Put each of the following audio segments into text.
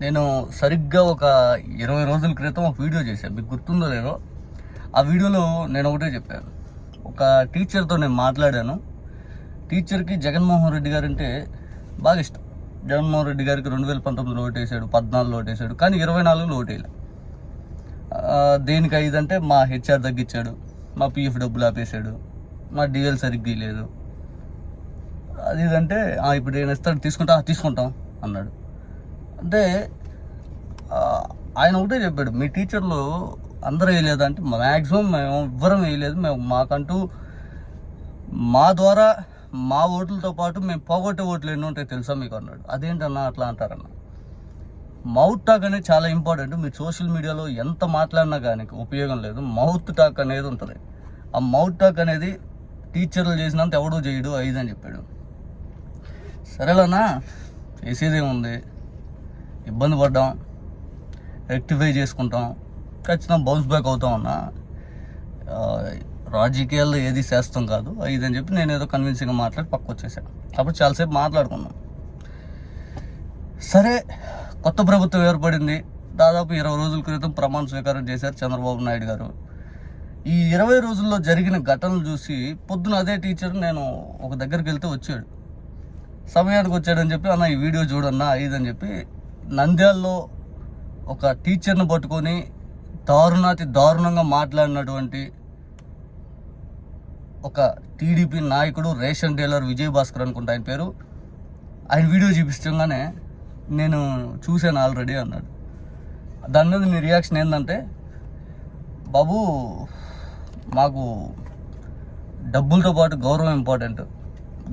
నేను సరిగ్గా ఒక ఇరవై రోజుల క్రితం ఒక వీడియో చేశాను మీకు గుర్తుందో లేదో? ఆ వీడియోలో నేను ఒకటే చెప్పాను. ఒక టీచర్తో నేను మాట్లాడాను. టీచర్కి జగన్మోహన్ రెడ్డి గారు అంటే బాగా ఇష్టం. జగన్మోహన్ రెడ్డి గారికి రెండు వేల పంతొమ్మిదిలో ఓటేసాడు పద్నాలుగులో ఓటేసాడు కానీ ఇరవై నాలుగులో ఓటేయలే. ఆ, దేనికి ఐదంటే మా హెచ్ఆర్ తగ్గించాడు మా పిఎఫ్ డబ్బులు ఆపేశాడు మా డిఎల్ సరిగ్గా లేదు అది ఇదంటే ఇప్పుడు నేను ఇస్తాడు తీసుకుంటా తీసుకుంటాం అన్నాడు. అంటే ఆయన ఒకటే చెప్పాడు మీ టీచర్లు అందరూ వేయలేదు? అంటే మ్యాక్సిమం మేము ఎవ్వరం వేయలేదు. మేము మాకంటూ మా ద్వారా మా ఓట్లతో పాటు మేము పోగొట్టే ఓట్లు ఎన్ని ఉంటాయి తెలుసా మీకు? అన్నాడు. అదేంటన్నా అట్లా అంటారన్న? మౌత్ టాక్ అనేది చాలా ఇంపార్టెంట్. మీరు సోషల్ మీడియాలో ఎంత మాట్లాడినా కానీ ఉపయోగం లేదు. మౌత్ టాక్ అనేది ఉంటుంది. ఆ మౌత్ టాక్ అనేది టీచర్లు చేసినంత ఎవడూ చేయడు. ఐదు అని చెప్పాడు. సరేలన్నా చేసేదేముంది? ఇబ్బంది పడ్డాం రెక్టిఫై చేసుకుంటాం ఖచ్చితంగా బౌన్స్ బ్యాక్ అవుతాం అన్నా రాజకీయాల్లో ఏది శాస్త్రం కాదు. ఇదని అని చెప్పి నేను ఏదో కన్విన్సింగ్గా మాట్లాడి పక్క వచ్చేసాను అప్పుడు చాలాసేపు మాట్లాడుకున్నాం. సరే కొత్త ప్రభుత్వం ఏర్పడింది. దాదాపు ఇరవై రోజుల క్రితం ప్రమాణ స్వీకారం చేశారు చంద్రబాబు నాయుడు గారు. ఈ ఇరవై రోజుల్లో జరిగిన ఘటనలు చూసి పొద్దున అదే టీచర్ నేను ఒక దగ్గరికి వెళ్తే వచ్చాడు. సమయానికి వచ్చాడని చెప్పి అన్న ఈ వీడియో చూడన్నా ఇదని చెప్పి నంద్యాలలో ఒక టీచర్ని పట్టుకొని దారుణాతి దారుణంగా మాట్లాడినటువంటి ఒక టీడీపీ నాయకుడు రేషన్ డీలర్ విజయ్ భాస్కర్ అనుకుంటా ఆయన పేరు. ఆయన వీడియో చూపిస్తుండగానే నేను చూశాను ఆల్రెడీ అన్నాడు. దాని మీద మీ రియాక్షన్ ఏంటంటే బాబు మాకు డబ్బులతో పాటు గౌరవం ఇంపార్టెంట్.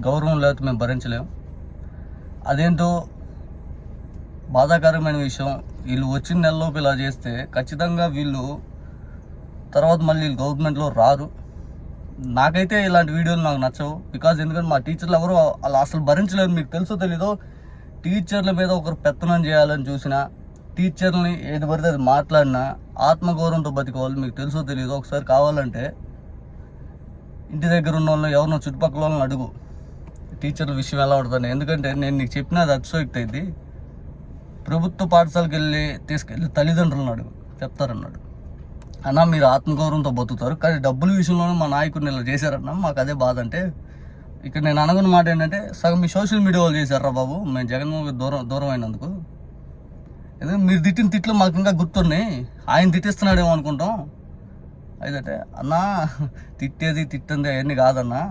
గౌరవం లేకపోతే మేము భరించలేము అదేంటో బాధాకరమైన విషయం. వీళ్ళు వచ్చిన నెలలోపు ఇలా చేస్తే ఖచ్చితంగా వీళ్ళు తర్వాత మళ్ళీ వీళ్ళు గవర్నమెంట్లో రారు. నాకైతే ఇలాంటి వీడియోలు నాకు నచ్చవు. బికాజ్ ఎందుకంటే మా టీచర్లు ఎవరు అలా అసలు భరించలేదు మీకు తెలుసో తెలీదో టీచర్ల మీద ఒకరు పెత్తనం చేయాలని చూసినా టీచర్ని ఏది పడితే అది మాట్లాడినా ఆత్మగౌరవంతో బతికోవాలి మీకు తెలుసో తెలీదో ఒకసారి కావాలంటే ఇంటి దగ్గర ఉన్న వాళ్ళని ఎవరినో చుట్టుపక్కల వాళ్ళని అడుగు. టీచర్ల విషయం ఎలా ఉంటుందని ఎందుకంటే నేను నీకు చెప్పినది అతిశోక్తి అయింది. ప్రభుత్వ పాఠశాలకు వెళ్ళి తీసుకెళ్ళి తల్లిదండ్రులను అడుగు చెప్తారన్నాడు. అన్న మీరు ఆత్మగౌరవంతో బతుకుతారు కానీ డబ్బుల విషయంలోనే మా నాయకుడిని ఇలా చేశారన్న మాకు అదే బాధ అంటే ఇక్కడ నేను అనుకున్న మాట ఏంటంటే సగం మీ సోషల్ మీడియా వాళ్ళు చేశారా బాబు మేము జగన్మోహన్ దూరం దూరం అయినందుకు. ఎందుకంటే మీరు తిట్టిన తిట్లు మాకు ఇంకా గుర్తున్నాయి ఆయన తిట్టిస్తున్నాడేమో అనుకుంటాం. అయితే అన్నా తిట్టేది తిట్టింది అవన్నీ కాదన్నా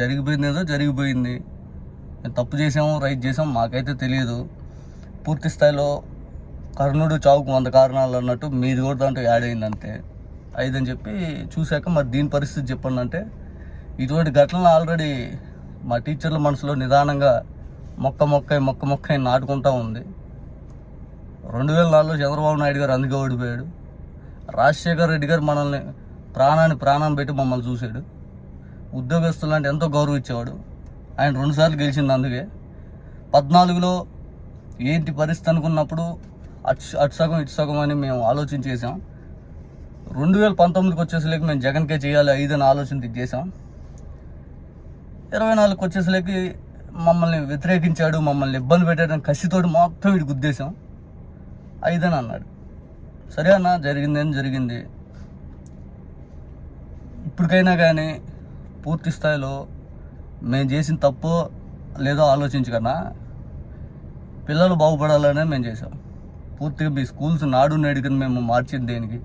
జరిగిపోయింది ఏదో జరిగిపోయింది. మేము తప్పు చేసాము రైట్ చేసాము మాకైతే తెలియదు. పూర్తి స్థాయిలో కర్ణుడు చావుకు వంద కారణాలు అన్నట్టు మీది కూడా దాంట్లో యాడ్ అయింది అయిందని చెప్పి చూశాక మరి దీని పరిస్థితి చెప్పండి అంటే ఇటువంటి ఘటనలు ఆల్రెడీ మా టీచర్ల మనసులో నిదానంగా మొక్క మొక్క మొక్క మొక్క నాటుకుంటా ఉంది. రెండు వేల నాలుగులో చంద్రబాబు నాయుడు గారు అందుకే ఓడిపోయాడు. రాజశేఖర్ రెడ్డి గారు మనల్ని ప్రాణాన్ని ప్రాణం పెట్టి మమ్మల్ని చూశాడు. ఉద్యోగస్తులు అంటే ఎంతో గౌరవం ఇచ్చేవాడు. ఆయన రెండుసార్లు గెలిచింది అందుకే. పద్నాలుగులో ఏంటి పరిస్థితి అనుకున్నప్పుడు అటు అటు సగం ఇటు సగం అని మేము ఆలోచన చేసాం రెండు వేల పంతొమ్మిదికి వచ్చేసరికి మేము జగన్కే చేయాలి ఐదు అని ఆలోచన చేసాం ఇరవై నాలుగుకి వచ్చేసరికి మమ్మల్ని వ్యతిరేకించాడు మమ్మల్ని ఇబ్బంది పెట్టాడని కసితోటి మొత్తం వీడికి గుద్దేశాం. ఐదని అన్నాడు. సరే అన్న జరిగింది అని జరిగింది. ఇప్పటికైనా కానీ పూర్తి స్థాయిలో మేము చేసిన తప్పు లేదో ఆలోచించకన్నా పిల్లలు బాగుపడాలనే మేము చేసాం పూర్తిగా మీ స్కూల్స్ నాడు నేడు కింద మేము మార్చింది దేనికి?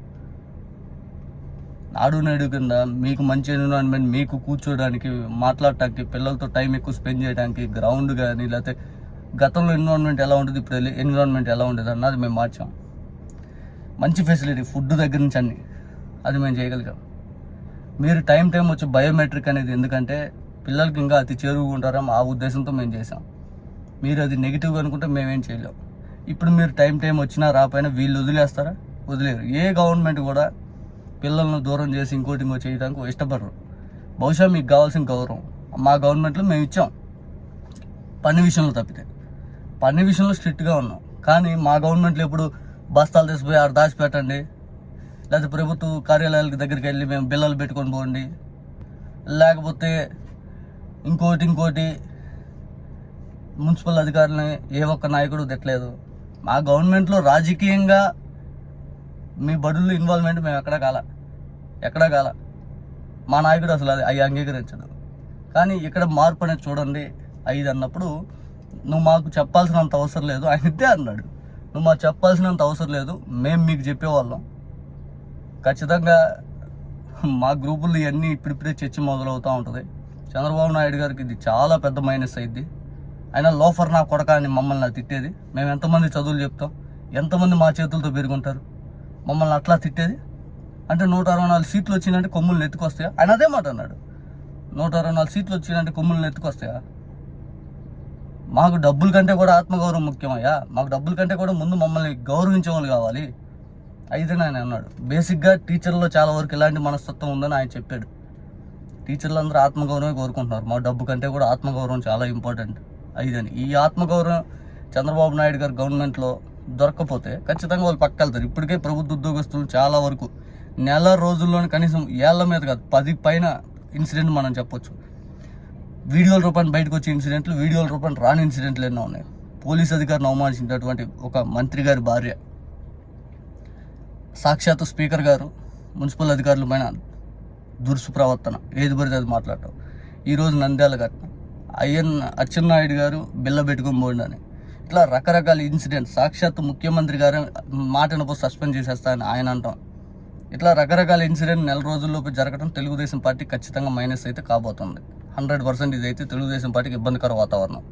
నాడు నేడు కింద మీకు మంచి ఎన్విరాన్మెంట్ మీకు కూర్చోడానికి మాట్లాడటానికి పిల్లలతో టైం ఎక్కువ స్పెండ్ చేయడానికి గ్రౌండ్ కానీ లేకపోతే గతంలో ఎన్విరాన్మెంట్ ఎలా ఉంటుంది ఇప్పుడు ఎన్విరాన్మెంట్ ఎలా ఉండేది అన్నది మేము మార్చాం. మంచి ఫెసిలిటీ ఫుడ్ దగ్గర నుంచి అన్ని. అది మేము చేయగలిగాం. మీరు టైం టైం వచ్చి బయోమెట్రిక్ అనేది ఎందుకంటే పిల్లలకి ఇంకా అతి చేరువుకుంటారా ఆ ఉద్దేశంతో మేము చేసాం మీరు అది నెగిటివ్ అనుకుంటే మేమేం చేయలేం. ఇప్పుడు మీరు టైం టైం వచ్చినా రాపోయినా వీళ్ళు వదిలేస్తారా? వదిలేరు. ఏ గవర్నమెంట్ కూడా పిల్లలను దూరం చేసి ఇంకోటి ఇంకో చేయడానికి ఇష్టపడరు. బహుశా మీకు కావాల్సిన గౌరవం. మా గవర్నమెంట్లో మేము ఇచ్చాం. పని విషయంలో తప్పితే. పని విషయంలో స్ట్రిక్ట్గా ఉన్నాం. కానీ మా గవర్నమెంట్లో ఎప్పుడు బస్తాలు తీసిపోయి ఆడ దాచిపెట్టండి. లేకపోతే ప్రభుత్వ కార్యాలయాల దగ్గరికి వెళ్ళి మేము బిల్లలు పెట్టుకొని పోండి. లేకపోతే ఇంకోటి ఇంకోటి మున్సిపల్ అధికారులని ఏ ఒక్క నాయకుడు తిట్టలేదు. మా గవర్నమెంట్లో రాజకీయంగా మీ బడుల్లో ఇన్వాల్వ్మెంట్ మేము ఎక్కడ కాల ఎక్కడ కాల. మా నాయకుడు అసలు అది అవి అంగీకరించడు. కానీ ఇక్కడ మార్పు అనేది చూడండి ఐదు అన్నప్పుడు నువ్వు మాకు చెప్పాల్సినంత అవసరం లేదు ఆయన ఇద్దే అన్నాడు. నువ్వు మాకు చెప్పాల్సినంత అవసరం లేదు మేము మీకు చెప్పేవాళ్ళం. ఖచ్చితంగా మా గ్రూపుల్లో ఇవన్నీ ఇప్పుడిప్పుడే చర్చ మొదలవుతూ ఉంటుంది. చంద్రబాబు నాయుడు గారికి ఇది చాలా పెద్ద మైనస్ అయింది అయినా లోఫర్ నా కొడక అని మమ్మల్ని తిట్టేది. మేము ఎంతమంది చదువులు చెప్తాం? ఎంతమంది మా చేతులతో పెరుగుంటారు? మమ్మల్ని అట్లా తిట్టేది? అంటే నూట అరవై నాలుగు సీట్లు వచ్చిందంటే కొమ్ములు ఎత్తుకొస్తాయా? ఆయన అదే మాట అన్నాడు. నూట అరవై నాలుగు సీట్లు వచ్చిందంటే కొమ్ములను ఎత్తుకొస్తాయా? మాకు డబ్బుల కంటే కూడా ఆత్మగౌరవం ముఖ్యమయ్యా. మాకు డబ్బుల కంటే కూడా ముందు మమ్మల్ని గౌరవించే వాళ్ళు కావాలి. అయితే ఆయన అన్నాడు. బేసిక్గా టీచర్లో చాలా వరకు ఇలాంటి మనస్తత్వం ఉందని ఆయన చెప్పాడు. టీచర్లు అందరూ ఆత్మగౌరవమే కోరుకుంటున్నారు. మా డబ్బు కంటే కూడా ఆత్మగౌరవం చాలా ఇంపార్టెంట్. ఐదని. ఈ ఆత్మగౌరవం చంద్రబాబు నాయుడు గారు గవర్నమెంట్లో దొరకకపోతే ఖచ్చితంగా వాళ్ళు పక్క వెళ్తారు. ఇప్పటికే ప్రభుత్వ ఉద్యోగస్తులు చాలా వరకు నెల రోజుల్లోనే కనీసం ఏళ్ళ మీద కాదు పది పైన ఇన్సిడెంట్ మనం చెప్పొచ్చు. వీడియోల రూపాయలు బయటకు వచ్చే ఇన్సిడెంట్లు వీడియోల రూపాయలు రాని ఇన్సిడెంట్లు ఎన్నో ఉన్నాయి. పోలీస్ అధికారిని అవమానించినటువంటి ఒక మంత్రి గారి భార్య సాక్షాత్ స్పీకర్ గారు మున్సిపల్ అధికారుల పైన దురుసు ప్రవర్తన. ఏది పడితే అది మాట్లాడటం. ఈరోజు నంద్యాల ఘటన. అయ్యన్ అచ్చెన్నాయుడు గారు బిల్ల పెట్టుకొని అని ఇట్లా రకరకాల ఇన్సిడెంట్. సాక్షాత్తు ముఖ్యమంత్రి గారు మాటను సస్పెండ్ చేసేస్తారని ఆయన అంటాం. ఇట్లా రకరకాల ఇన్సిడెంట్ నెల రోజుల్లోపు జరగడం తెలుగుదేశం పార్టీ ఖచ్చితంగా మైనస్ అయితే కాబోతుంది. హండ్రెడ్ పర్సెంట్ ఇదైతే తెలుగుదేశం పార్టీకి ఇబ్బందికర వాతావరణం.